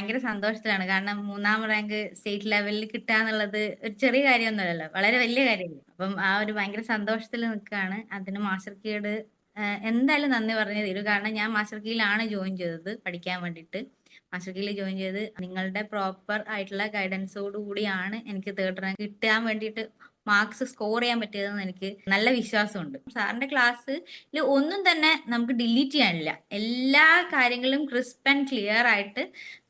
ഭയങ്കര സന്തോഷത്തിലാണ്. കാരണം മൂന്നാം റാങ്ക് സ്റ്റേറ്റ് ലെവലിൽ കിട്ടുക എന്നുള്ളത് ഒരു ചെറിയ കാര്യമൊന്നുമല്ലല്ലോ. വളരെ വലിയ കാര്യമല്ലേ. അപ്പം ആ ഒരു ഭയങ്കര സന്തോഷത്തിൽ നിൽക്കുകയാണ്. അതിന് മാസ്റ്റർ കീഡ് എന്തായാലും നന്ദി പറഞ്ഞു തരും. കാരണം ഞാൻ മാസ്റ്റർ കീയിലാണ് ജോയിൻ ചെയ്തത് പഠിക്കാൻ വേണ്ടിയിട്ട്. മാസ്റ്റർ കീയിൽ ജോയിൻ ചെയ്ത് നിങ്ങളുടെ പ്രോപ്പർ ആയിട്ടുള്ള ഗൈഡൻസോട് കൂടിയാണ് എനിക്ക് തേർഡ് റാങ്ക് കിട്ടാൻ വേണ്ടിയിട്ട് മാർക്സ് സ്കോർ ചെയ്യാൻ പറ്റിയതെന്ന് എനിക്ക് നല്ല വിശ്വാസമുണ്ട്. സാറിന്റെ ക്ലാസ്സിൽ ഒന്നും തന്നെ നമുക്ക് ഡിലീറ്റ് ചെയ്യാനില്ല. എല്ലാ കാര്യങ്ങളും ക്രിസ്പ് ആൻഡ് ക്ലിയർ ആയിട്ട്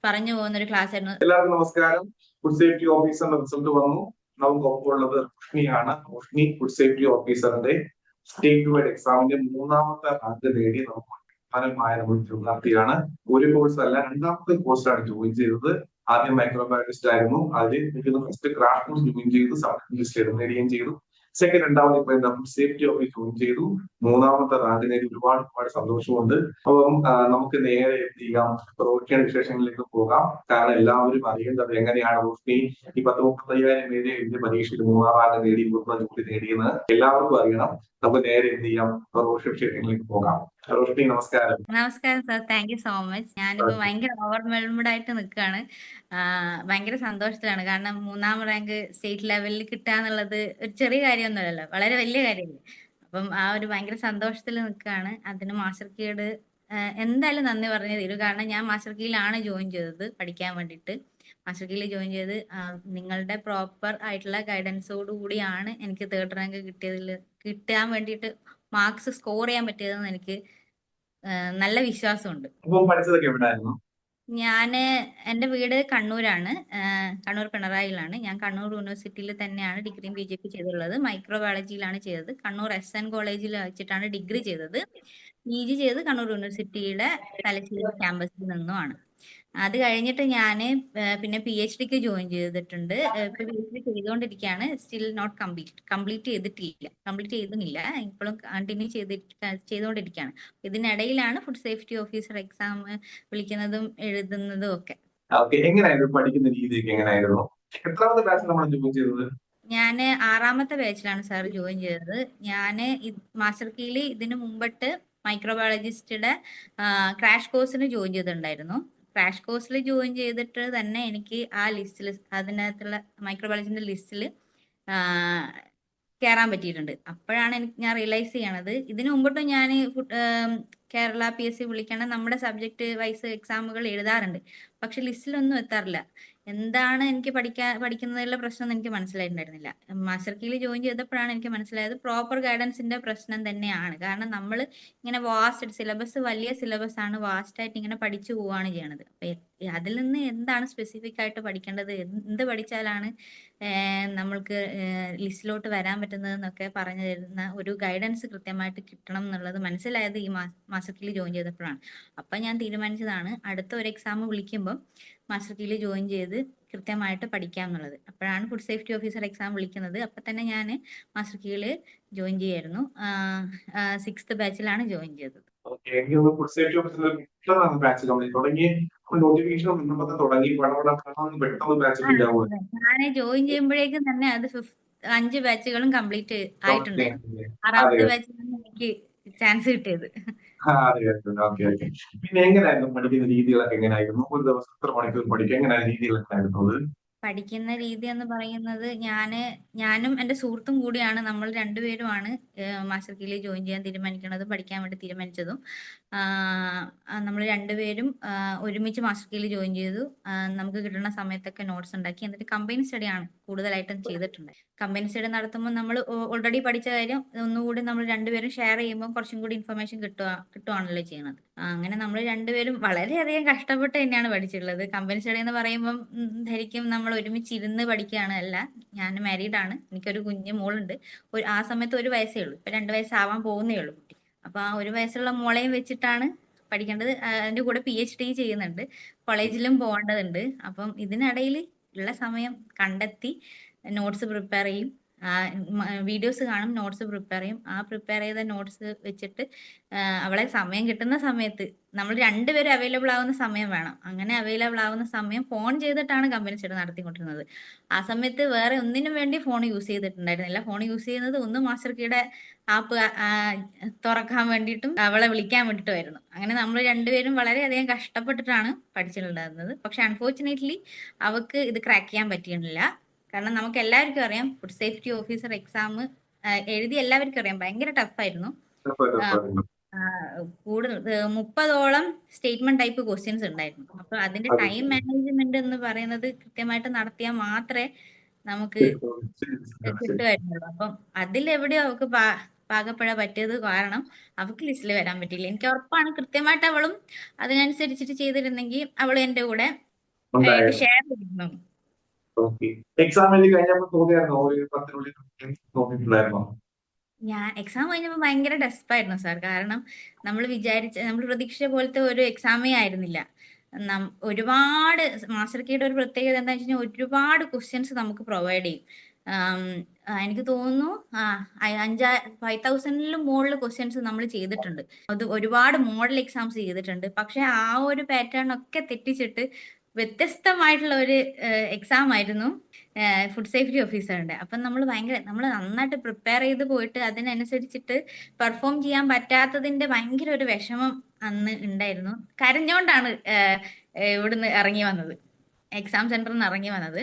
പറഞ്ഞു പോകുന്ന ഒരു ക്ലാസ് ആയിരുന്നു. എല്ലാവർക്കും നമസ്കാരം. ഫുഡ് സേഫ്റ്റി ഓഫീസറിന്റെ റിസൾട്ട് വന്നു. നമുക്ക് ഒപ്പമുള്ളത് റോഷ്നിയാണ്. റോഷ്നി ഫുഡ് സേഫ്റ്റി ഓഫീസറിന്റെ സ്റ്റേറ്റ് വൈഡ് എക്സാമിന്റെ മൂന്നാമത്തെ റാങ്ക് നേടി നമുക്ക് പ്രധാനമായ നമ്മൾ വിദ്യാർത്ഥിയാണ്. ഒരു കോഴ്സ് അല്ല രണ്ടാമത്തെ കോഴ്സാണ് ജോയിൻ ചെയ്തത്. ആദ്യം മൈക്രോബയോളജിസ്റ്റ് ആയിരുന്നു. അതിൽ ഫസ്റ്റ് ക്രാഷ് കോഴ്സ് ജോയിൻ ചെയ്ത് സബ്ജക്ട് ലിസ്റ്റ് നേടുകയും ചെയ്തു. സെക്കൻഡ് രണ്ടാമത് ഇപ്പൊ എന്താ സേഫ്റ്റി ഓഫ് ജോയിൻ ചെയ്തു. മൂന്നാമത്തെ റാങ്ക് നേടി ഒരുപാട് ഒരുപാട് സന്തോഷമുണ്ട്. അപ്പം നമുക്ക് നേരെ എന്ത് ചെയ്യാം? റോക്കിയുടെ വിശേഷങ്ങളിലേക്ക് പോകാം. കാരണം എല്ലാവരും അറിയേണ്ടത് എങ്ങനെയാണ് റോഷ്നി ഈ പത്ത് മുപ്പത്തയ്യായിരം പേര് എന്റെ പരീക്ഷയിൽ മൂന്നാം റാങ്ക് നേടി ഇരുപത്തി ജോലി നേടിയെന്ന് എല്ലാവർക്കും അറിയണം. നമുക്ക് നേരെ എന്ത് ചെയ്യാം? റോഷി വിഷയങ്ങളിലേക്ക് പോകാം. റോഷി നമസ്കാരം. നമസ്കാരം sir thank you so much ഞാനിപ്പോ ഭയങ്കര ഓവർവെൽമഡ് ആയിട്ട് നിൽക്കുകയാണ് ഭയങ്കര സന്തോഷത്തിലാണ്. കാരണം മൂന്നാം റാങ്ക് സ്റ്റേറ്റ് ലെവലിൽ കിട്ടുക എന്നുള്ളത് ഒരു ചെറിയ കാര്യമൊന്നുമല്ലല്ലോ. വളരെ വലിയ കാര്യമല്ലേ. അപ്പം ആ ഒരു ഭയങ്കര സന്തോഷത്തിൽ നിൽക്കുകയാണ് അതിന് മാസ്റ്റർ കീഡ് എന്തായാലും നന്ദി പറഞ്ഞു തരും. കാരണം ഞാൻ മാസ്റ്റർ കീയിലാണ് ജോയിൻ ചെയ്തത് പഠിക്കാൻ വേണ്ടിയിട്ട്. മാസ്റ്റർ ജോയിൻ ചെയ്ത് നിങ്ങളുടെ പ്രോപ്പർ ആയിട്ടുള്ള ഗൈഡൻസോട് കൂടിയാണ് എനിക്ക് തേർഡ് റാങ്ക് കിട്ടിയതിൽ കിട്ടാൻ വേണ്ടിയിട്ട് മാർക്സ് സ്കോർ ചെയ്യാൻ പറ്റിയതെന്ന് എനിക്ക് നല്ല വിശ്വാസമുണ്ട്. ഞാൻ എന്റെ വീട് കണ്ണൂരാണ്. കണ്ണൂർ പിണറായിലാണ് ഞാൻ കണ്ണൂർ യൂണിവേഴ്സിറ്റിയിൽ തന്നെയാണ് ഡിഗ്രിയും പി ജി ഒക്കെ ചെയ്തിട്ടുള്ളത് മൈക്രോബയോളജിയിലാണ് ചെയ്തത്. കണ്ണൂർ എസ് എൻ കോളേജിൽ വെച്ചിട്ടാണ് ഡിഗ്രി ചെയ്തത്. പി ജി ചെയ്തത് കണ്ണൂർ യൂണിവേഴ്സിറ്റിയുടെ തലശ്ശേരി ക്യാമ്പസിൽ നിന്നുമാണ്. അത് കഴിഞ്ഞിട്ട് ഞാൻ പിന്നെ പി എച്ച് ഡിക്ക് ജോയിൻ ചെയ്തിട്ടുണ്ട്. പി എച്ച് ഡി ചെയ്തുകൊണ്ടിരിക്കുകയാണ് സ്റ്റിൽ നോട്ട് കംപ്ലീറ്റ് കംപ്ലീറ്റ് ചെയ്തിട്ടില്ല. കംപ്ലീറ്റ് ചെയ്തില്ല ഇപ്പോഴും കണ്ടിന്യൂ ചെയ്തിട്ട് ചെയ്തുകൊണ്ടിരിക്കുകയാണ് ഇതിനിടയിലാണ് ഫുഡ് സേഫ്റ്റി ഓഫീസർ എക്സാം വിളിക്കുന്നതും എഴുതുന്നതും ഒക്കെ. ഞാൻ എങ്ങനെയായിരുന്നു പഠിക്കുന്ന രീതിയൊക്കെ എങ്ങനെയായിരുന്നു എത്രാമത്തെ ബാച്ച് നമ്മൾ ജോയിൻ ചെയ്തത്? ഞാൻ ആറാമത്തെ ബാച്ചിലാണ് സാർ ജോയിൻ ചെയ്തത്. ഞാൻ മാസ്റ്റർ കീയിൽ ഇതിനു മുമ്പിട്ട് മൈക്രോബയോളജിസ്റ്റുടെ ക്രാഷ് കോഴ്സിന് ജോയിൻ ചെയ്തിട്ടുണ്ടായിരുന്നു. ക്രാഷ് കോഴ്സിൽ ജോയിൻ ചെയ്തിട്ട് തന്നെ എനിക്ക് ആ ലിസ്റ്റിൽ അതിനകത്തുള്ള മൈക്രോബയോളജിന്റെ ലിസ്റ്റിൽ കയറാൻ പറ്റിയിട്ടുണ്ട്. അപ്പോഴാണ് എനിക്ക് ഞാൻ റിയലൈസ് ചെയ്യണത്. ഇതിനു മുമ്പോട്ട് ഞാൻ കേരള പി എസ് സി വിളിക്കണ നമ്മുടെ സബ്ജക്ട് വൈസ് എക്സാമുകൾ എഴുതാറുണ്ട്. പക്ഷെ ലിസ്റ്റിലൊന്നും എത്താറില്ല. എന്താണ് എനിക്ക് പഠിക്കാൻ പഠിക്കുന്നതിലുള്ള പ്രശ്നം എന്ന് എനിക്ക് മനസ്സിലായിട്ടുണ്ടായിരുന്നില്ല. മാസ്റ്റർ കീയിൽ ജോയിൻ ചെയ്തപ്പോഴാണ് എനിക്ക് മനസ്സിലായത് പ്രോപ്പർ ഗൈഡൻസിന്റെ പ്രശ്നം തന്നെയാണ്. കാരണം നമ്മൾ ഇങ്ങനെ വാസ്റ്റ് സിലബസ് വലിയ സിലബസ് ആണ് വാസ്റ്റ് ആയിട്ട് ഇങ്ങനെ പഠിച്ചു പോവുകയാണ് ചെയ്യണത്. അപ്പൊ അതിൽ നിന്ന് എന്താണ് സ്പെസിഫിക് ആയിട്ട് പഠിക്കേണ്ടത്? എന്ത് പഠിച്ചാലാണ് നമ്മൾക്ക് ലിസ്റ്റിലോട്ട് വരാൻ പറ്റുന്നത് എന്നൊക്കെ പറഞ്ഞു തരുന്ന ഒരു ഗൈഡൻസ് കൃത്യമായിട്ട് കിട്ടണം എന്നുള്ളത് മനസ്സിലായത് ഈ മാസത്തിൽ ജോയിൻ ചെയ്തപ്പോഴാണ്. അപ്പൊ ഞാൻ തീരുമാനിച്ചതാണ് അടുത്ത ഒരു എക്സാം വിളിക്കുമ്പോൾ മാസ്റ്റർ കീയിൽ ജോയിൻ ചെയ്ത് കൃത്യമായിട്ട് പഠിക്കാം എന്നുള്ളത് അപ്പോഴാണ് ഫുഡ് സേഫ്റ്റി ഓഫീസർ എക്സാം വിളിക്കുന്നത്. അപ്പൊ തന്നെ ഞാൻ മാസ്റ്റർ കീയിൽ ജോയിൻ ചെയ്യായിരുന്നു. സിക്സ്ത് ബാച്ചിലാണ് ജോയിൻ ചെയ്തത്. ഞാൻ ജോയിൻ ചെയ്യുമ്പോഴേക്കും തന്നെ അത് അഞ്ച് ബാച്ചുകളും കംപ്ലീറ്റ് ആയിട്ടുണ്ട്. ആറാമത്തെ. ബാച്ചിലാണ് എനിക്ക് ചാൻസ് കിട്ടിയത്. പിന്നെ എങ്ങനെയായിരുന്നു പഠിക്കുന്ന രീതികളൊക്കെ എങ്ങനെയായിരുന്നു ഒരു ദിവസം എത്ര മണിക്കൂർ പഠിക്കുക? എങ്ങനെയായിരുന്നു രീതികളൊക്കെ ആയിരുന്നു അത് പഠിക്കുന്ന രീതി എന്ന് പറയുന്നത് ഞാൻ ഞാനും എന്റെ സുഹൃത്തും കൂടിയാണ്. നമ്മൾ രണ്ടുപേരുമാണ് മാസ്റ്റർ കീഴിൽ ജോയിൻ ചെയ്യാൻ തീരുമാനിക്കുന്നതും പഠിക്കാൻ വേണ്ടി തീരുമാനിച്ചതും. നമ്മൾ രണ്ടുപേരും ഒരുമിച്ച് മാസ്റ്റർ കീഴിൽ ജോയിൻ ചെയ്തു. നമുക്ക് കിട്ടുന്ന സമയത്തൊക്കെ നോട്ട്സ് ഉണ്ടാക്കി. എന്നിട്ട് കമ്പൈൻ സ്റ്റഡിയാണ് കൂടുതലായിട്ടും ചെയ്തിട്ടുണ്ട് കമ്പൈൻ സ്റ്റഡി നടത്തുമ്പോൾ നമ്മൾ ഓൾറെഡി പഠിച്ച കാര്യം ഒന്നുകൂടി നമ്മൾ രണ്ടുപേരും ഷെയർ ചെയ്യുമ്പോൾ കുറച്ചും കൂടി ഇൻഫർമേഷൻ കിട്ടുക കിട്ടുവാണല്ലോ ചെയ്യുന്നത് അങ്ങനെ നമ്മൾ രണ്ടുപേരും വളരെയധികം കഷ്ടപ്പെട്ട് തന്നെയാണ് പഠിച്ചിട്ടുള്ളത്. കമ്പനി സ്റ്റഡി എന്ന് പറയുമ്പം ധരിക്കും നമ്മൾ ഒരുമിച്ച് ഇരുന്ന് പഠിക്കുകയാണ് അല്ല. ഞാൻ മാരീഡ് ആണ്. എനിക്കൊരു കുഞ്ഞു മോളുണ്ട്. ഒരു ആ സമയത്ത് ഒരു വയസ്സേ ഉള്ളൂ. ഇപ്പൊ രണ്ട് വയസ്സാവാൻ പോകുന്നേ ഉള്ളൂ കുട്ടി. അപ്പൊ ആ ഒരു വയസ്സുള്ള മോളെയും വെച്ചിട്ടാണ് പഠിക്കേണ്ടത്. അതിന്റെ കൂടെ പി എച്ച് ഡി ചെയ്യുന്നുണ്ട്. കോളേജിലും പോകേണ്ടതുണ്ട്. അപ്പം ഇതിനിടയിൽ ഉള്ള സമയം കണ്ടെത്തി നോട്ട്സ് പ്രിപ്പയർ ചെയ്യും. വീഡിയോസ് കാണും നോട്ട്സ് പ്രിപ്പയർ ചെയ്യും. ആ പ്രിപ്പയർ ചെയ്ത നോട്ട്സ് വെച്ചിട്ട് അവളെ സമയം കിട്ടുന്ന സമയത്ത് നമ്മൾ രണ്ടുപേരും അവൈലബിൾ ആവുന്ന സമയം വേണം. അങ്ങനെ അവൈലബിൾ ആവുന്ന സമയം ഫോൺ ചെയ്തിട്ടാണ് കമ്പനി ചേട്ടൻ നടത്തിക്കൊണ്ടിരുന്നത്. ആ സമയത്ത് വേറെ ഒന്നിനും വേണ്ടി ഫോൺ യൂസ് ചെയ്തിട്ടുണ്ടായിരുന്നില്ല. ഫോൺ യൂസ് ചെയ്യുന്നത് ഒന്ന് മാസ്റ്റർ കീയുടെ ആപ്പ് തുറക്കാൻ വേണ്ടിയിട്ടും അവളെ വിളിക്കാൻ വേണ്ടിയിട്ടുമായിരുന്നു അങ്ങനെ നമ്മൾ രണ്ടുപേരും വളരെയധികം കഷ്ടപ്പെട്ടിട്ടാണ് പഠിച്ചിട്ടുണ്ടായിരുന്നത്. പക്ഷെ അൺഫോർച്ചുനേറ്റ്ലി അവക്ക് ഇത് ക്രാക്ക് ചെയ്യാൻ പറ്റിയിട്ടില്ല. കാരണം നമുക്ക് എല്ലാവർക്കും അറിയാം ഫുഡ് സേഫ്റ്റി ഓഫീസർ എക്സാം എഴുതി എല്ലാവർക്കും അറിയാം. ഭയങ്കര ടഫായിരുന്നു കൂടുതൽ മുപ്പതോളം സ്റ്റേറ്റ്മെന്റ് ടൈപ്പ് ക്വസ്റ്റ്യൻസ് ഉണ്ടായിരുന്നു. അപ്പൊ അതിന്റെ ടൈം മാനേജ്മെന്റ് എന്ന് പറയുന്നത് കൃത്യമായിട്ട് നടത്തിയാൽ മാത്രമേ നമുക്ക് കിട്ടുമായിരുന്നുള്ളൂ. അപ്പം അതിലെവിടെയോ അവൾക്ക് പാകപ്പെടാൻ പറ്റിയത് കാരണം അവൾക്ക് ലിസ്റ്റിൽ വരാൻ പറ്റിയില്ല. എനിക്ക് ഉറപ്പാണ് കൃത്യമായിട്ട് അവളും അതിനനുസരിച്ചിട്ട് ചെയ്തിരുന്നെങ്കിൽ അവൾ എന്റെ കൂടെ ഷെയർ ചെയ്തിരുന്നു. എക്സാം കഴിഞ്ഞപ്പോൾ ഞാൻ എക്സാം കഴിഞ്ഞപ്പോൾ ഭയങ്കര ഡെസ്പായിരുന്നു സാർ കാരണം നമ്മൾ വിചാരിച്ച നമ്മൾ പ്രതീക്ഷിച്ച പോലത്തെ ഒരു എക്സാമേ ആയിരുന്നില്ല. ഒരുപാട് മാസ്റ്റർ കീയുടെ ഒരു പ്രത്യേകത എന്താ വെച്ച് കഴിഞ്ഞാൽ ഒരുപാട് ക്വസ്റ്റ്യൻസ് നമുക്ക് പ്രൊവൈഡ് ചെയ്യും. എനിക്ക് തോന്നുന്നു അഞ്ചാ ഫൈവ് തൗസൻഡിലും മുകളിൽ ക്വസ്റ്റ്യൻസ് നമ്മൾ ചെയ്തിട്ടുണ്ട്. അത് ഒരുപാട് മോഡൽ എക്സാംസ് ചെയ്തിട്ടുണ്ട്. പക്ഷെ ആ ഒരു പാറ്റേൺ ഒക്കെ തെറ്റിച്ചിട്ട് വ്യത്യസ്തമായിട്ടുള്ള ഒരു എക്സാം ആയിരുന്നു ഫുഡ് സേഫ്റ്റി ഓഫീസറിന്റെ അപ്പം നമ്മൾ ഭയങ്കര നമ്മൾ നന്നായിട്ട് പ്രിപ്പയർ ചെയ്ത് പോയിട്ട് അതിനനുസരിച്ചിട്ട് പെർഫോം ചെയ്യാൻ പറ്റാത്തതിന്റെ ഭയങ്കര ഒരു വിഷമം അന്ന് ഉണ്ടായിരുന്നു. കരഞ്ഞോണ്ടാണ് ഇവിടുന്ന് ഇറങ്ങി വന്നത്. എക്സാം സെന്ററിൽ നിന്ന് ഇറങ്ങി വന്നത്.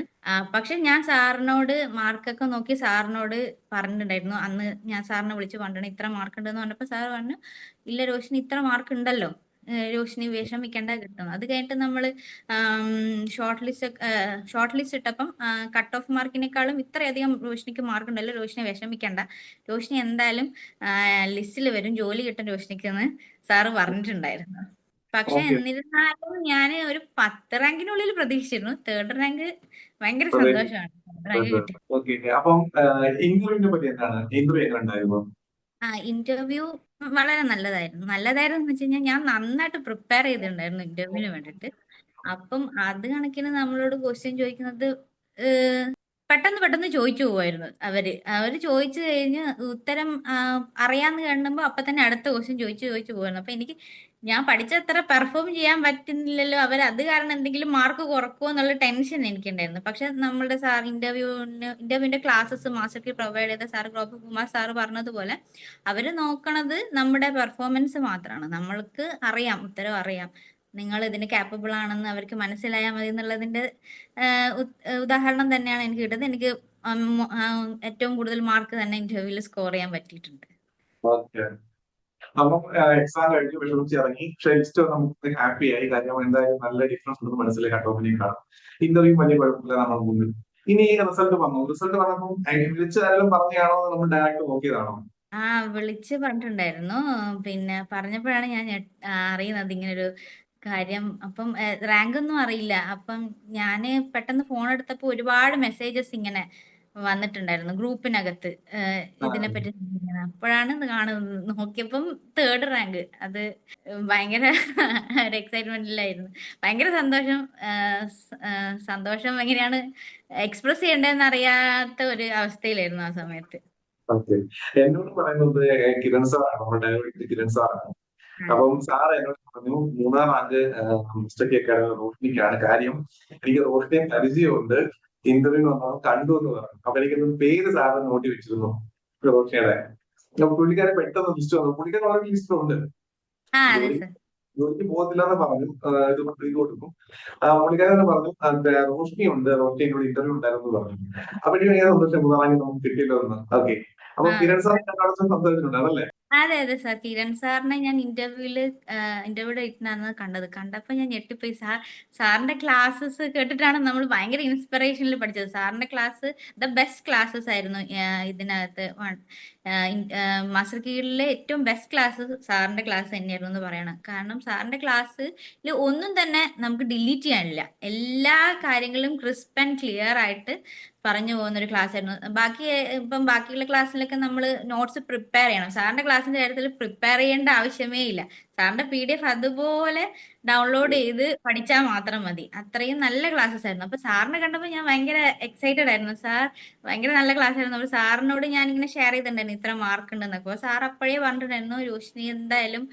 പക്ഷെ ഞാൻ സാറിനോട് മാർക്കൊക്കെ നോക്കി സാറിനോട് പറഞ്ഞിട്ടുണ്ടായിരുന്നു. അന്ന് ഞാൻ സാറിനെ വിളിച്ച് പറഞ്ഞിട്ടുണ്ട് ഇത്ര മാർക്ക് ഉണ്ടെന്ന് പറഞ്ഞപ്പോൾ സാർ പറഞ്ഞു ഇല്ല രോഷൻ ഇത്ര മാർക്ക് ഉണ്ടല്ലോ രോഷിനി വിഷമിക്കേണ്ട കിട്ടും. അത് കഴിഞ്ഞിട്ട് നമ്മൾ ഷോർട്ട് ലിസ്റ്റ് ഷോർട്ട് ലിസ്റ്റ് ഇട്ടപ്പം കട്ട് ഓഫ് മാർക്കിനേക്കാളും ഇത്രയധികം രോഷിനിക്ക് മാർക്ക് ഉണ്ടല്ലോ രോഷിനി വിഷമിക്കേണ്ട രോഷിനി എന്തായാലും ലിസ്റ്റിൽ വരും ജോലി കിട്ടും രോഷിനിക്ക് എന്ന് സാറ് പറഞ്ഞിട്ടുണ്ടായിരുന്നു. പക്ഷെ എന്നിരുന്നാലും ഞാൻ ഒരു പത്ത് റാങ്കിനുള്ളിൽ പ്രതീക്ഷിച്ചിരുന്നു. തേർഡ് റാങ്ക് ഭയങ്കര സന്തോഷമാണ്. ഇന്റർവ്യൂവിനെ പറ്റി എന്താണ്? ഇന്റർവ്യൂ എങ്ങനെ ഉണ്ടായിരുന്നു ആ ഇന്റർവ്യൂ വളരെ നല്ലതായിരുന്നു. നല്ലതായിരുന്നു എന്ന് വെച്ച് കഴിഞ്ഞാൽ ഞാൻ നന്നായിട്ട് പ്രിപ്പയർ ചെയ്തിട്ടുണ്ടായിരുന്നു ഇന്റർവ്യൂവിന് വേണ്ടിയിട്ട് അപ്പം അത് കണക്കിന് നമ്മളോട് ക്വസ്റ്റ്യൻ ചോദിക്കുന്നത് പെട്ടെന്ന് പെട്ടെന്ന് ചോദിച്ചു പോവായിരുന്നു അവർ. അവർ ചോദിച്ചു കഴിഞ്ഞ് ഉത്തരം അറിയാന്ന് കണ്ടുമ്പോ അപ്പൊ തന്നെ അടുത്ത ക്വസ്റ്റ്യൻ ചോദിച്ചു ചോദിച്ചു പോവായിരുന്നു. അപ്പൊ എനിക്ക് ഞാൻ പഠിച്ചത്ര പെർഫോം ചെയ്യാൻ പറ്റുന്നില്ലല്ലോ. അവർ അത് കാരണം എന്തെങ്കിലും മാർക്ക് കുറക്കുമോ എന്നുള്ള ടെൻഷൻ എനിക്കുണ്ടായിരുന്നു. പക്ഷെ നമ്മുടെ സാർ ഇന്റർവ്യൂവിന് ഇന്റർവ്യൂവിന്റെ ക്ലാസ്സസ് മാസ്റ്റർക്ക് പ്രൊവൈഡ് ചെയ്ത സാർ ഗോപകുമാർ സാർ പറഞ്ഞതുപോലെ അവർ നോക്കണത് നമ്മുടെ പെർഫോമൻസ് മാത്രമാണ് നമ്മൾക്ക് അറിയാം ഉത്തരം അറിയാം. നിങ്ങൾ ഇതിന് കാപ്പബിൾ ആണെന്ന് അവർക്ക് മനസ്സിലായാൽ മതി എന്നുള്ളതിന്റെ ഉദാഹരണം തന്നെയാണ് എനിക്ക് കിട്ടുന്നത്. എനിക്ക് ഏറ്റവും കൂടുതൽ മാർക്ക് തന്നെ ഇന്റർവ്യൂവിൽ സ്കോർ ചെയ്യാൻ പറ്റിയിട്ടുണ്ട്. അപ്പം എക്സാം കഴിഞ്ഞ് വിഷമിച്ച് ഇറങ്ങി. പക്ഷെ ലിസ്റ്റ് നമുക്ക് ഹാപ്പി ആയി. കാര്യം എന്തായാലും നല്ല ഡിഫറൻസ് ഉണ്ടെന്ന് മനസ്സിലായി കാണാം. ഇന്റർവ്യൂ വലിയ കുഴപ്പമില്ല നമ്മൾ മുന്നിൽ. ഇനി റിസൾട്ട് വന്നു. റിസൾട്ട് വന്നപ്പോൾ വിളിച്ചാലും പറഞ്ഞാണോ നമ്മൾ ഡയറക്റ്റ് നോക്കിയതാണോ? ആ വിളിച്ച് പറഞ്ഞിട്ടുണ്ടായിരുന്നു. പിന്നെ പറഞ്ഞപ്പോഴാണ് ഞാൻ അറിയുന്നത് ഇങ്ങനെ ഒരു കാര്യം. അപ്പം റാങ്ക് ഒന്നും അറിയില്ല. അപ്പം ഞാൻ പെട്ടെന്ന് ഫോൺ എടുത്തപ്പോൾ ഒരുപാട് മെസ്സേജസ് ഇങ്ങനെ വന്നിട്ടുണ്ടായിരുന്നു ഗ്രൂപ്പിനകത്ത് ഇതിനെപ്പറ്റി ഇങ്ങനെ. അപ്പോഴാണ് കാണുന്നത് നോക്കിയപ്പം തേർഡ് റാങ്ക് അത് ഭയങ്കര ഒരു എക്സൈറ്റ്മെന്റിലായിരുന്നു ഭയങ്കര സന്തോഷം സന്തോഷം എങ്ങനെയാണ് എക്സ്പ്രസ് ചെയ്യേണ്ടതെന്ന് അറിയാത്ത ഒരു അവസ്ഥയിലായിരുന്നു ആ സമയത്ത് എന്നോട് പറയുന്നത് കിരൺ സാറാണ് നമ്മുടെ കിരൺ സാറാണ് അപ്പം സാർ എന്നോട് പറഞ്ഞു മൂന്നാം റാങ്ക് മിസ്റ്റേക്ക് അക്കാഡമി റോഷ്നിക്കാണ് കാര്യം എനിക്ക് റോഷ്നിയെ പരിചയമുണ്ട് ഇന്റർവ്യൂ വന്നപ്പോൾ കണ്ടു എന്ന് പറഞ്ഞു. അപ്പൊ എനിക്കൊന്ന് പേര് സാറ് നോട്ടി വെച്ചിരുന്നു. റോഷ്നിയുടെ അപ്പൊ പുള്ളിക്കാരെ പെട്ടെന്ന് ലിസ്റ്റ് വന്നു. പുള്ളിക്കാരൻ വളരെ ലിസ്റ്റ് ഉണ്ട്. ജോലിക്ക് പോകത്തില്ല എന്ന് പറഞ്ഞു ഇത് ഇത് കൊടുക്കും. പുള്ളിക്കാരെ പുള്ളിക്കാരൻ പറഞ്ഞു റോഷ്നി ഉണ്ട്. റോഷ്നി എന്നോട് ഇന്റർവ്യൂ ഉണ്ടായിരുന്നു പറഞ്ഞു. അപ്പോഴേക്കും ഞാൻ സന്തോഷം. മൂന്നാം റാങ്ക് നമുക്ക് കിട്ടിയല്ലോ ഓക്കെ അപ്പൊ കിരൺ സംസാരിച്ചിട്ടുണ്ട്. അതല്ലേ? അതെ അതെ സാർ. കിരൺ സാറിനെ ഞാൻ ഇന്റർവ്യൂൽ ഇന്റർവ്യൂടെ ഇട്ടാണ് കണ്ടത്. കണ്ടപ്പോ ഞാൻ ഞെട്ടിപ്പോയി. സാർ സാറിന്റെ ക്ലാസ്സസ് കേട്ടിട്ടാണ് നമ്മൾ ഭയങ്കര ഇൻസ്പിറേഷനിൽ പഠിച്ചത്. സാറിന്റെ ക്ലാസ് ദ ബെസ്റ്റ് ക്ലാസ്സസ് ആയിരുന്നു ഇതിനകത്ത് മാസ്റ്റർ കീഴിലെ ഏറ്റവും ബെസ്റ്റ് ക്ലാസ് സാറിന്റെ ക്ലാസ് തന്നെയായിരുന്നു എന്ന് പറയണം. കാരണം സാറിന്റെ ക്ലാസ്സിൽ ഒന്നും തന്നെ നമുക്ക് ഡിലീറ്റ് ചെയ്യാനില്ല. എല്ലാ കാര്യങ്ങളും ക്രിസ്പ് ആൻഡ് ക്ലിയർ ആയിട്ട് പറഞ്ഞു പോകുന്ന ഒരു ക്ലാസ് ആയിരുന്നു. ബാക്കി ഇപ്പം ബാക്കിയുള്ള ക്ലാസ്സിലൊക്കെ നമ്മൾ നോട്ട്സ് പ്രിപ്പയർ ചെയ്യണം. സാറിന്റെ ക്ലാസ്സിന്റെ കാര്യത്തിൽ പ്രിപ്പയർ ചെയ്യേണ്ട ആവശ്യമേ ഇല്ല. സാറിന്റെ പി ഡി എഫ് അതുപോലെ ഡൗൺലോഡ് ചെയ്ത് പഠിച്ചാൽ മാത്രം മതി. അത്രയും നല്ല ക്ലാസ്സസ് ആയിരുന്നു. അപ്പൊ സാറിനെ കണ്ടപ്പോൾ ഞാൻ ഭയങ്കര എക്സൈറ്റഡ് ആയിരുന്നു. സാർ ഭയങ്കര നല്ല ക്ലാസ് ആയിരുന്നു. അപ്പോൾ സാറിനോട് ഞാൻ ഇങ്ങനെ ഷെയർ ചെയ്തിട്ടുണ്ടായിരുന്നു ഇത്ര മാർക്ക് ഉണ്ടെന്നൊക്കെ. അപ്പോൾ സാർ അപ്പോഴേ പറഞ്ഞിട്ടുണ്ടായിരുന്നു രോഷിനി എന്തായാലും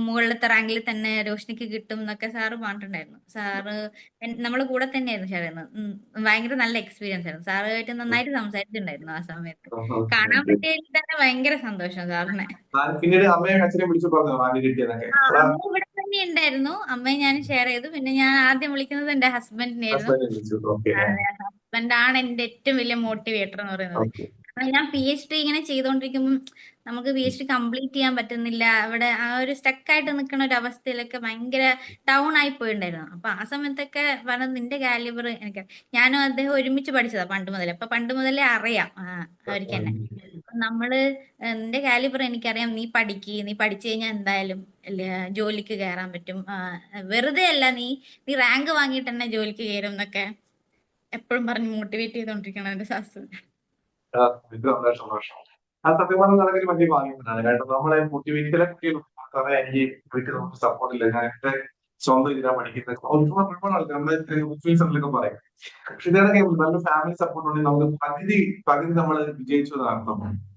മുകളിലത്തെ റാങ്കിൽ തന്നെ രോഷ്നിക്ക് കിട്ടും എന്നൊക്കെ സാറ് പറഞ്ഞിട്ടുണ്ടായിരുന്നു. സാറ് നമ്മളെ കൂടെ തന്നെയായിരുന്നു ഷെയർ ഉം, ഭയങ്കര നല്ല എക്സ്പീരിയൻസ് ആയിരുന്നു. സാറുമായിട്ട് നന്നായിട്ട് സംസാരിച്ചിട്ടുണ്ടായിരുന്നു ആ സമയത്ത്. കാണാൻ പറ്റിയതിൽ തന്നെ ഭയങ്കര സന്തോഷം സാറിനെ. പിന്നീട് ഇവിടെ തന്നെ ഉണ്ടായിരുന്നു. അമ്മയെ ഞാൻ ഷെയർ ചെയ്തു. പിന്നെ ഞാൻ ആദ്യം വിളിക്കുന്നത് എന്റെ ഹസ്ബൻഡിനായിരുന്നു ഹസ്ബൻഡാണ് എന്റെ ഏറ്റവും വലിയ മോട്ടിവേറ്റർ എന്ന് പറയുന്നത്. ഞാൻ പി എച്ച് ഡി ഇങ്ങനെ ചെയ്തുകൊണ്ടിരിക്കുമ്പോൾ നമുക്ക് പി എച്ച് ഡി കംപ്ലീറ്റ് ചെയ്യാൻ പറ്റുന്നില്ല. അവിടെ ആ ഒരു സ്റ്റക്കായിട്ട് നിൽക്കുന്ന ഒരു അവസ്ഥയിലൊക്കെ ഭയങ്കര ഡൗൺ ആയി പോയിണ്ടായിരുന്നു. അപ്പൊ ആ സമയത്തൊക്കെ പറഞ്ഞത് നിന്റെ കാലിബർ എനിക്ക് ഞാനും അദ്ദേഹം ഒരുമിച്ച് പഠിച്ചതാ പണ്ട് മുതലേ. അപ്പൊ പണ്ട് മുതലേ അറിയാം. അവർക്ക് തന്നെ. നമ്മൾ നിന്റെ കാലിബർ എനിക്കറിയാം. നീ പഠിക്ക്. നീ പഠിച്ചു കഴിഞ്ഞാൽ എന്തായാലും ജോലിക്ക് കയറാൻ പറ്റും. വെറുതെ അല്ല നീ നീ റാങ്ക് വാങ്ങിയിട്ട് തന്നെ ജോലിക്ക് കയറും എന്നൊക്കെ എപ്പോഴും പറഞ്ഞ് മോട്ടിവേറ്റ് ചെയ്തോണ്ടിരിക്കണം എന്റെ ശാസ്ത്രം അത് സത്യം പറഞ്ഞ അതൊക്കെ വലിയ ഭാഗ്യമാണ് കാരണം നമ്മളെ മോട്ടിവേറ്റ് എനിക്ക് നമുക്ക് സപ്പോർട്ട് ഇല്ല. ഞാൻ എന്റെ സ്വന്തം ഇതിനാ പഠിക്കുന്നത്. ഒരുപാട് ഒരുപാട് ആൾക്കാർ നമ്മുടെ ഇൻഫ്ലുവൻസറിലൊക്കെ പറയും. പക്ഷെ ഇതൊക്കെ നല്ല ഫാമിലി സപ്പോർട്ട് ഉണ്ടെങ്കിൽ നമുക്ക് പകുതി പകുതി നമ്മൾ വിജയിച്ചു കാര്യം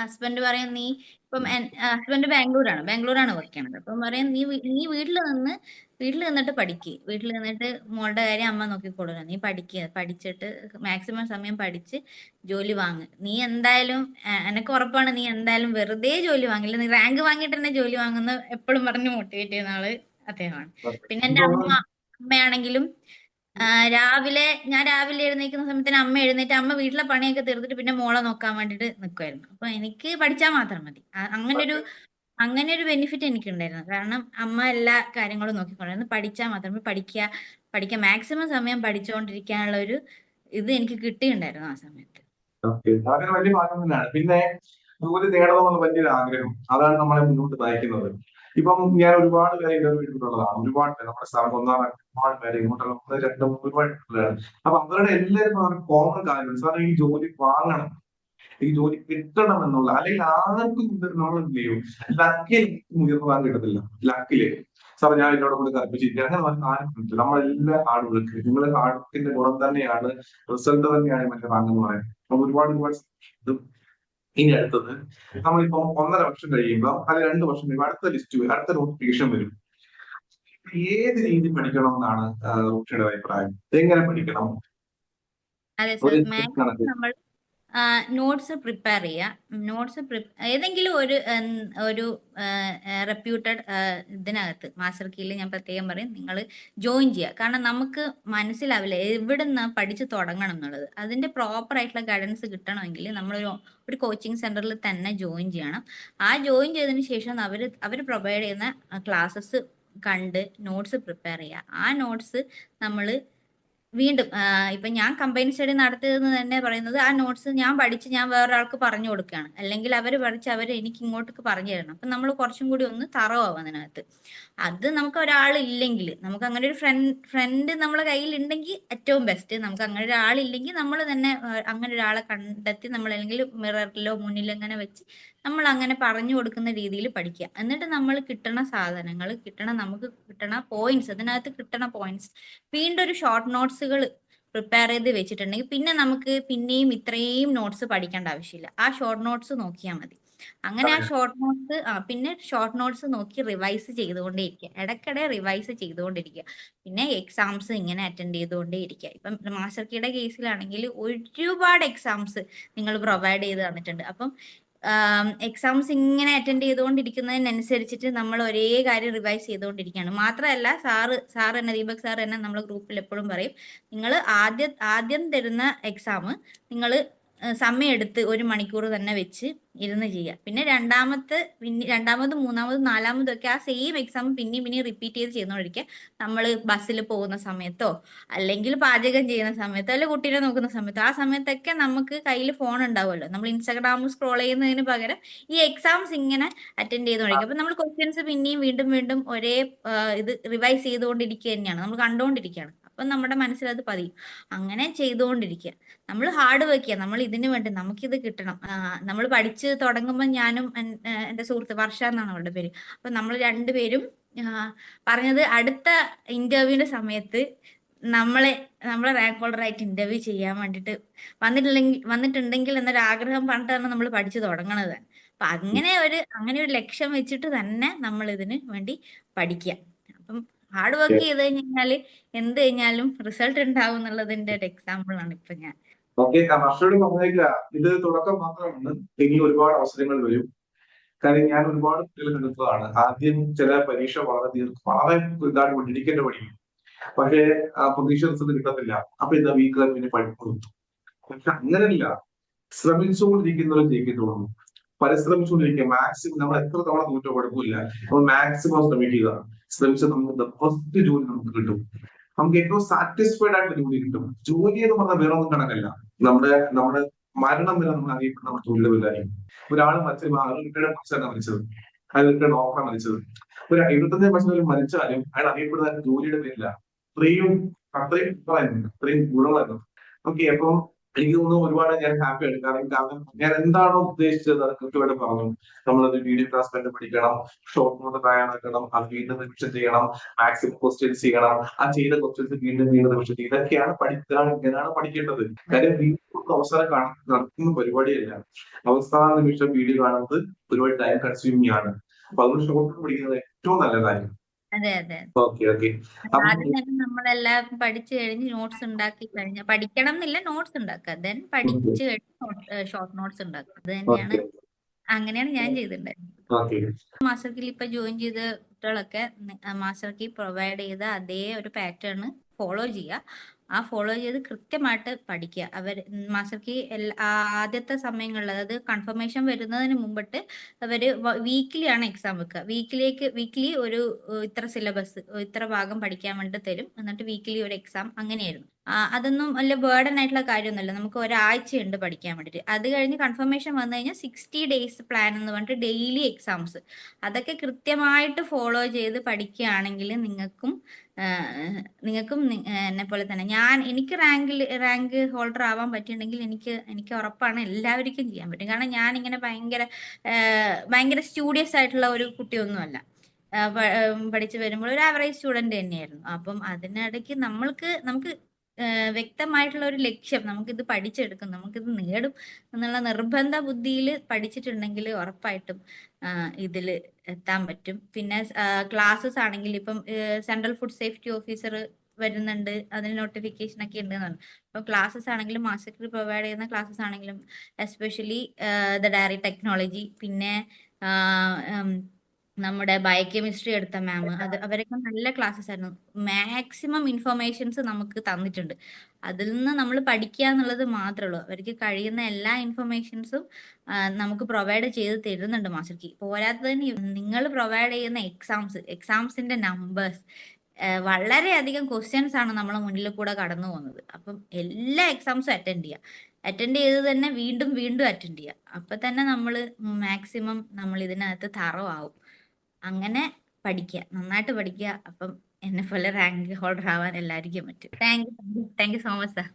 ഹസ്ബൻഡ് പറയും നീ ഇപ്പം ഹസ്ബൻഡ് ബാംഗ്ലൂരാണ് ബാംഗ്ലൂരാണ് വർക്ക് ചെയ്യണത് അപ്പം പറയും നീ നീ വീട്ടിൽ നിന്ന് വീട്ടിൽ നിന്നിട്ട് പഠിക്ക്. വീട്ടിൽ നിന്നിട്ട് മോളുടെ കാര്യം അമ്മ നോക്കിക്കൊടുക്കണം. നീ പഠിക്കുക പഠിച്ചിട്ട് മാക്സിമം സമയം പഠിച്ച് ജോലി വാങ്ങ്. നീ എന്തായാലും എനക്ക് ഉറപ്പാണ് നീ എന്തായാലും വെറുതെ ജോലി വാങ്ങില്ല. നീ റാങ്ക് വാങ്ങിയിട്ട് തന്നെ ജോലി വാങ്ങുന്ന എപ്പോഴും പറഞ്ഞ് മോട്ടിവേറ്റ് ചെയ്യുന്ന ആൾ അദ്ദേഹമാണ്. പിന്നെ എന്റെ അമ്മ അമ്മയാണെങ്കിലും രാവിലെ ഞാൻ രാവിലെ എഴുന്നേൽക്കുന്ന സമയത്തിന് അമ്മ എഴുന്നേറ്റ് അമ്മ വീട്ടിലെ പണിയൊക്കെ തീർത്തിട്ട് പിന്നെ മോളെ നോക്കാൻ വേണ്ടിട്ട് നിൽക്കുമായിരുന്നു അപ്പൊ എനിക്ക് പഠിച്ചാൽ മാത്രം മതി. അങ്ങനെ ഒരു അങ്ങനെ ഒരു ബെനിഫിറ്റ് എനിക്കുണ്ടായിരുന്നു. കാരണം അമ്മ എല്ലാ കാര്യങ്ങളും നോക്കിക്കൊണ്ടായിരുന്നു പഠിച്ചാൽ മാത്രം മതി. പഠിക്കുക പഠിക്കുക. മാക്സിമം സമയം പഠിച്ചുകൊണ്ടിരിക്കാനുള്ള ഒരു ഇത് എനിക്ക് കിട്ടിയിട്ടുണ്ടായിരുന്നു ആ സമയത്ത്. വലിയ തന്നെയാണ് പിന്നെ ജോലി നേടണമെന്ന് വലിയൊരു ആഗ്രഹം. അതാണ് നമ്മളെ മുന്നോട്ട് നയിക്കുന്നത്. ഇപ്പം ഞാൻ ഒരുപാട് പേരെ ഇന്റർവ്യൂ ചെയ്തിട്ടുള്ളതാണ്. ഒരുപാട് പേര്. നമ്മുടെ സ്ഥലം ഒന്നാം ഒരുപാട് പേര് ഇങ്ങോട്ടുള്ള ഒന്ന് രണ്ട് ഒരുപാട് പേരാണ് അപ്പൊ അവരുടെ എല്ലാവരും കോമൺ കാര്യങ്ങൾ സാറിന് ഈ ജോലി വാങ്ങണം. ഈ ജോലി കിട്ടണം എന്നുള്ള അല്ലെങ്കിൽ ആർക്കും നമ്മൾ എന്ത് ചെയ്യും ലക്കിൽ ഉയർന്നു പോകാൻ കിട്ടത്തില്ല. ലക്കിൽ സാർ ഞാൻ ഇതിനോട് കൂടി കൽപ്പിച്ചിരിക്കുക അങ്ങനെ പറഞ്ഞ ആരും നമ്മളെല്ലാ ഹാർഡ് വർക്ക് നിങ്ങൾ ഹാർഡ് ഗുണം തന്നെയാണ്. റിസൾട്ട് തന്നെയാണ് മറ്റേ വാങ്ങുന്നത് പറയുന്നത്. ഒരുപാട് ഒരുപാട് ഇനി അടുത്തത്. നമ്മളിപ്പോ ഒന്നര വർഷം കഴിയുമ്പോൾ അത് രണ്ട് വർഷം കഴിയുമ്പോൾ അടുത്ത ലിസ്റ്റ് അടുത്ത നോട്ടിഫിക്കേഷൻ വരും. ഏത് രീതി പഠിക്കണം എന്നാണ് ആ, റൂട്ടിയുടെ അഭിപ്രായം? എങ്ങനെ പഠിക്കണം? അതെ സർ നമ്മൾ നോട്ട്സ് പ്രിപ്പയർ ചെയ്യുക നോട്ട്സ് ഏതെങ്കിലും ഒരു ഒരു റെപ്യൂട്ടഡ് ഇതിനകത്ത് മാസ്റ്റർ കീയിൽ ഞാൻ പ്രത്യേകം പറയും നിങ്ങൾ ജോയിൻ ചെയ്യുക കാരണം നമുക്ക് മനസ്സിലാവില്ല എവിടെ നിന്ന് പഠിച്ച് തുടങ്ങണം എന്നുള്ളത്. അതിന്റെ പ്രോപ്പർ ആയിട്ടുള്ള ഗൈഡൻസ് കിട്ടണമെങ്കിൽ നമ്മളൊരു ഒരു കോച്ചിങ് സെന്ററിൽ തന്നെ ജോയിൻ ചെയ്യണം. ആ ജോയിൻ ചെയ്തതിന് ശേഷം അവർ അവർ പ്രൊവൈഡ് ചെയ്യുന്ന ക്ലാസ്സസ് കണ്ട് നോട്ട്സ് പ്രിപ്പയർ ചെയ്യുക ആ നോട്ട്സ് നമ്മൾ വീണ്ടും ഇപ്പൊ ഞാൻ കമ്പൈൻ സ്റ്റഡി നടത്തിയതെന്ന് തന്നെ പറയുന്നത് ആ നോട്ട്സ് ഞാൻ പഠിച്ച് ഞാൻ വേറൊരാൾക്ക് പറഞ്ഞു കൊടുക്കുകയാണ്. അല്ലെങ്കിൽ അവർ പഠിച്ച് അവർ എനിക്ക് ഇങ്ങോട്ടേക്ക് പറഞ്ഞു തരണം. അപ്പൊ നമ്മൾ കുറച്ചും കൂടി ഒന്ന് തറവാകും അതിനകത്ത്. അത് നമുക്ക് ഒരാൾ ഇല്ലെങ്കിൽ നമുക്ക് അങ്ങനെ ഒരു ഫ്രണ്ട് ഫ്രണ്ട് നമ്മളെ കയ്യിൽ ഉണ്ടെങ്കിൽ ഏറ്റവും ബെസ്റ്റ് നമുക്ക് അങ്ങനെ ഒരാളില്ലെങ്കിൽ നമ്മൾ തന്നെ അങ്ങനെ ഒരാളെ കണ്ടെത്തി നമ്മൾ അല്ലെങ്കിൽ മിററിലോ മുന്നിലോ അങ്ങനെ വെച്ച് നമ്മൾ അങ്ങനെ പറഞ്ഞു കൊടുക്കുന്ന രീതിയിൽ പഠിക്കുക. എന്നിട്ട് നമ്മൾ കിട്ടണ സാധനങ്ങൾ കിട്ടണ നമുക്ക് കിട്ടണ പോയിന്റ്സ് അതിനകത്ത് കിട്ടണ പോയിന്റ്സ് വീണ്ടും ഒരു ഷോർട്ട് നോട്ട്സുകൾ പ്രിപ്പയർ ചെയ്ത് വെച്ചിട്ടുണ്ടെങ്കിൽ പിന്നെ നമുക്ക് പിന്നെയും ഇത്രയും നോട്ട്സ് പഠിക്കേണ്ട ആവശ്യമില്ല. ആ ഷോർട്ട് നോട്ട്സ് നോക്കിയാൽ മതി. അങ്ങനെ ആ ഷോർട്ട് നോട്ട്സ് ആ പിന്നെ ഷോർട്ട് നോട്ട്സ് നോക്കി റിവൈസ് ചെയ്തുകൊണ്ടേയിരിക്കുക. ഇടയ്ക്കിടെ റിവൈസ് ചെയ്തുകൊണ്ടിരിക്കുക. പിന്നെ എക്സാംസ് ഇങ്ങനെ അറ്റൻഡ് ചെയ്തുകൊണ്ടേ ഇരിക്കുക ഇപ്പം മാസ്റ്റർ കീയുടെ കേസിലാണെങ്കിൽ ഒരുപാട് എക്സാംസ് നിങ്ങൾ പ്രൊവൈഡ് ചെയ്ത് തന്നിട്ടുണ്ട്. അപ്പം എക്സാംസ് ഇങ്ങനെ അറ്റൻഡ് ചെയ്തുകൊണ്ടിരിക്കുന്നതിനനുസരിച്ചിട്ട് നമ്മൾ ഒരേ കാര്യം റിവൈസ് ചെയ്തുകൊണ്ടിരിക്കുകയാണ്. മാത്രമല്ല സാറ് സാർ തന്നെ ദീപക് സാർ തന്നെ നമ്മളെ ഗ്രൂപ്പിൽ എപ്പോഴും പറയും നിങ്ങൾ ആദ്യം ആദ്യം തരുന്ന എക്സാം നിങ്ങൾ സമയം എടുത്ത് ഒരു മണിക്കൂർ തന്നെ വെച്ച് ഇരുന്ന് ചെയ്യുക. പിന്നെ രണ്ടാമത്തെ പിന്നെ രണ്ടാമത് മൂന്നാമത് നാലാമതും ഒക്കെ ആ സെയിം എക്സാം പിന്നെയും പിന്നെയും റിപ്പീറ്റ് ചെയ്ത് ചെയ്തുകൊണ്ടിരിക്കുക നമ്മൾ ബസ്സിൽ പോകുന്ന സമയത്തോ അല്ലെങ്കിൽ പാചകം ചെയ്യുന്ന സമയത്തോ അല്ലെങ്കിൽ കുട്ടീനെ നോക്കുന്ന സമയത്തോ ആ സമയത്തൊക്കെ നമുക്ക് കയ്യിൽ ഫോൺ ഉണ്ടാവുമല്ലോ. നമ്മൾ ഇൻസ്റ്റാഗ്രാം സ്ക്രോൾ ചെയ്യുന്നതിന് പകരം ഈ എക്സാംസ് ഇങ്ങനെ അറ്റൻഡ് ചെയ്ത് തുടങ്ങി അപ്പൊ നമ്മൾ ക്വസ്റ്റ്യൻസ് പിന്നെയും വീണ്ടും വീണ്ടും ഒരേ ഇത് റിവൈസ് ചെയ്തുകൊണ്ടിരിക്കുക തന്നെയാണ്. നമ്മൾ കണ്ടുകൊണ്ടിരിക്കുകയാണ് അപ്പൊ നമ്മുടെ മനസ്സിൽ അത് പതിയും. അങ്ങനെ ചെയ്തുകൊണ്ടിരിക്കുക. നമ്മൾ ഹാർഡ് വർക്ക് ചെയ്യുക നമ്മൾ ഇതിനു വേണ്ടി നമുക്കിത് കിട്ടണം. നമ്മൾ പഠിച്ച് തുടങ്ങുമ്പോൾ ഞാനും എന്റെ സുഹൃത്ത് വർഷ എന്നാണ് അവളുടെ പേര്. അപ്പൊ നമ്മൾ രണ്ടുപേരും പറഞ്ഞത് അടുത്ത ഇന്റർവ്യൂവിന്റെ സമയത്ത് നമ്മളെ നമ്മളെ റാങ്ക് ഹോൾഡർ ആയിട്ട് ഇന്റർവ്യൂ ചെയ്യാൻ വേണ്ടിട്ട് വന്നിട്ടില്ലെങ്കിൽ വന്നിട്ടുണ്ടെങ്കിൽ എന്നൊരു ആഗ്രഹം പറഞ്ഞിട്ടാണ് നമ്മൾ പഠിച്ചു തുടങ്ങണത്. അപ്പൊ അങ്ങനെ ഒരു അങ്ങനെ ഒരു ലക്ഷ്യം വെച്ചിട്ട് തന്നെ നമ്മൾ ഇതിന് വേണ്ടി പഠിക്കുക. അപ്പം ഹാർഡ് വർക്ക് ചെയ്ത് കഴിഞ്ഞാൽ എന്ത് കഴിഞ്ഞാലും റിസൾട്ട് ഉണ്ടാവും എന്നുള്ളതിന്റെ ഒരു എക്സാമ്പിൾ ആണ് ഇപ്പൊ ഞാൻ. ഓക്കെ ഹർഷയോട് പറഞ്ഞേക്കുക. ഇത് തുടക്കം മാത്രമാണ്. ഇനി ഒരുപാട് അവസരങ്ങൾ വരും. കാര്യം ഞാൻ ഒരുപാട് കുട്ടികൾ കണ്ടെത്തുന്നതാണ് ആദ്യം ചില പരീക്ഷ വളരെ ദീർഘ വളരെ ഇതാണ് പഠിക്കേണ്ട പഠിക്കും പക്ഷേ പ്രതീക്ഷ റിസൾട്ട് കിട്ടത്തില്ല. അപ്പൊ എന്താ വീക്ക് പിന്നെ പഠിപ്പിക്കുന്നു പക്ഷെ അങ്ങനെയല്ല ശ്രമിച്ചുകൊണ്ടിരിക്കുന്നവർ ജയിക്കത്തുള്ളൂ പരിശ്രമിച്ചുകൊണ്ടിരിക്കുക. മാക്സിമം നമ്മൾ എത്ര തവണ തോറ്റോ കുഴപ്പമില്ല നമ്മൾ മാക്സിമം ശ്രമിക്കുക. ശ്രമിച്ചാൽ നമുക്ക് ഫസ്റ്റ് ജോലി നമുക്ക് കിട്ടും. നമുക്ക് ഏറ്റവും സാറ്റിസ്ഫൈഡ് ആയിട്ട് ജോലി കിട്ടും. ജോലി എന്ന് പറഞ്ഞാൽ വേറെ ഒന്നും കണക്കല്ല. നമ്മുടെ നമ്മുടെ മരണം വരെ നമ്മൾ അറിയപ്പെടുന്ന ജോലിയുടെ വലുതായിരിക്കും ഒരാൾ മരിച്ചത് റിട്ടയർഡ് മരിച്ചാണ് മരിച്ചത്. അയാൾ ഓഫറാണ് മരിച്ചത്. ഒരു എഴുപത്തഞ്ച് വർഷം മരിച്ചാലും അയാൾ അറിയപ്പെടുന്ന ജോലിയുടെ പേരില്ല അത്രയും അത്രയും അത്രയും ഗുണമായിരുന്നു ഓക്കെ അപ്പം എനിക്ക് തോന്നുന്നു ഒരുപാട് ഞാൻ ഹാപ്പി ആണ്. കാരണം കാരണം ഞാൻ എന്താണോ ഉദ്ദേശിച്ചത് അത് കൃത്യമായിട്ട് പറഞ്ഞു. നമ്മളത് വീഡിയോ ക്ലാസ് കണ്ട് പഠിക്കണം. ഷോർട്ട് നോട്ട് തയ്യാറാക്കണം അത് വീണ്ടും റിവിഷൻ ചെയ്യണം. മാക്സിമം ക്വസ്റ്റ്യൻസ് ചെയ്യണം. ആ ചെയ്ത ക്വസ്റ്റ്യൻസ് വീണ്ടും വീണ്ടും റിവിഷൻ ചെയ്യും ഇതൊക്കെയാണ് പഠിക്കാൻ ഇങ്ങനെയാണ് പഠിക്കേണ്ടത്. കാര്യം വീണ്ടും അവസരം കാണാൻ നടത്തുന്ന പരിപാടിയല്ല. അവസാന നിമിഷം വീഡിയോ കാണുന്നത് ഒരുപാട് ടൈം കൺസ്യൂമിംഗ് ആണ്. അപ്പൊ അതുകൊണ്ട് ഷോർട്ട് പഠിക്കുന്നത് ഏറ്റവും നല്ല കാര്യം അതെ അതെ ഓക്കെ ഓക്കെ. ആദ്യം തന്നെ നമ്മളെല്ലാം പഠിച്ചു കഴിഞ്ഞ് നോട്ട്സ് ഉണ്ടാക്കി കഴിഞ്ഞാൽ പഠിക്കണം എന്നില്ല നോട്ട്സ് ഉണ്ടാക്കുക. ദെൻ പഠിച്ചു കഴിഞ്ഞ് ഷോർട്ട് നോട്ട്സ് ഉണ്ടാക്കുക. അത് തന്നെയാണ് അങ്ങനെയാണ് ഞാൻ ചെയ്തിട്ടുണ്ടായിരുന്നത്. മാസ്റ്റർ കീയിൽ ഇപ്പൊ ജോയിൻ ചെയ്ത കുട്ടികളൊക്കെ മാസ്റ്റർ കീ പ്രൊവൈഡ് ചെയ്ത അതേ ഒരു പാറ്റേൺ ഫോളോ ചെയ്യുക. ആ ഫോളോ ചെയ്ത് കൃത്യമായിട്ട് പഠിക്കുക. അവർ മാസ്റ്റർ കീ ആദ്യത്തെ സമയങ്ങളിൽ അതായത് കൺഫർമേഷൻ വരുന്നതിന് മുമ്പിട്ട് അവർ വീക്കിലി ആണ് എക്സാം വെക്കുക. വീക്കിലേക്ക് വീക്കിലി ഒരു ഇത്ര സിലബസ് ഇത്ര ഭാഗം പഠിക്കാൻ വേണ്ടി തരും. എന്നിട്ട് വീക്കിലി ഒരു എക്സാം അങ്ങനെയായിരുന്നു. അതൊന്നും വലിയ ബേർഡൻ ആയിട്ടുള്ള കാര്യമൊന്നുമല്ല. നമുക്ക് ഒരാഴ്ചയുണ്ട് പഠിക്കാൻ വേണ്ടിയിട്ട്. അത് കഴിഞ്ഞ് കൺഫർമേഷൻ വന്നു കഴിഞ്ഞാൽ സിക്സ്റ്റി ഡേയ്സ് പ്ലാൻ എന്ന് പറഞ്ഞിട്ട് ഡെയിലി എക്സാംസ് അതൊക്കെ കൃത്യമായിട്ട് ഫോളോ ചെയ്ത് പഠിക്കുകയാണെങ്കിൽ നിങ്ങൾക്കും നിങ്ങൾക്കും എന്നെ പോലെ തന്നെ. ഞാൻ എനിക്ക് റാങ്കിൽ റാങ്ക് ഹോൾഡർ ആവാൻ പറ്റിയിട്ടുണ്ടെങ്കിൽ എനിക്ക് എനിക്ക് ഉറപ്പാണ് എല്ലാവർക്കും ചെയ്യാൻ പറ്റും. കാരണം ഞാൻ ഇങ്ങനെ ഭയങ്കര ഭയങ്കര സ്റ്റുഡിയസ് ആയിട്ടുള്ള ഒരു കുട്ടിയൊന്നുമല്ല. പഠിച്ചു വരുമ്പോൾ ഒരു ആവറേജ് സ്റ്റുഡന്റ് തന്നെയായിരുന്നു. അപ്പം അതിനിടയ്ക്ക് നമ്മൾക്ക് നമുക്ക് വ്യക്തമായിട്ടുള്ള ഒരു ലക്ഷ്യം നമുക്കിത് പഠിച്ചെടുക്കും നമുക്കിത് നേടും എന്നുള്ള നിർബന്ധ ബുദ്ധിയിൽ പഠിച്ചിട്ടുണ്ടെങ്കിൽ ഉറപ്പായിട്ടും ഇതിൽ എത്താൻ പറ്റും. പിന്നെ ക്ലാസ്സസ് ആണെങ്കിൽ ഇപ്പം സെൻട്രൽ ഫുഡ് സേഫ്റ്റി ഓഫീസർ വരുന്നുണ്ട്. അതിന് നോട്ടിഫിക്കേഷൻ ഒക്കെ ഉണ്ട് അപ്പൊ അപ്പോൾ ക്ലാസ്സസ് ആണെങ്കിലും മാസ്റ്റർ പ്രൊവൈഡ് ചെയ്യുന്ന ക്ലാസ്സസ് ആണെങ്കിലും എസ്പെഷ്യലി ദ ഡയറി ടെക്നോളജി പിന്നെ നമ്മുടെ ബയോകെമിസ്ട്രി എടുത്ത മാം അത് അവരൊക്കെ നല്ല ക്ലാസ്സസ് ആയിരുന്നു. മാക്സിമം ഇൻഫർമേഷൻസ് നമുക്ക് തന്നിട്ടുണ്ട്. അതിൽ നിന്ന് നമ്മൾ പഠിക്കുക എന്നുള്ളത് മാത്രമേ ഉള്ളൂ. അവർക്ക് കഴിയുന്ന എല്ലാ ഇൻഫർമേഷൻസും നമുക്ക് പ്രൊവൈഡ് ചെയ്ത് തരുന്നുണ്ട് മാസ്റ്റർ കീ പോരാത്തതിന് നിങ്ങൾ പ്രൊവൈഡ് ചെയ്യുന്ന എക്സാംസ് എക്സാംസിന്റെ നമ്പേഴ്സ് വളരെയധികം ക്വസ്റ്റ്യൻസ് ആണ് നമ്മളെ മുന്നിൽ കൂടെ കടന്നു പോകുന്നത്. അപ്പം എല്ലാ എക്സാംസും അറ്റൻഡ് ചെയ്യുക അറ്റൻഡ് ചെയ്ത് തന്നെ വീണ്ടും വീണ്ടും അറ്റൻഡ് ചെയ്യുക അപ്പൊ തന്നെ നമ്മൾ മാക്സിമം നമ്മൾ ഇതിനകത്ത് തറവാവും. അങ്ങനെ പഠിക്കുക നന്നായിട്ട് പഠിക്കുക അപ്പം എന്നെ പോലെ റാങ്ക് ഹോൾഡർ ആവാൻ എല്ലാവർക്കും പറ്റും. Thank you thank you so much sir.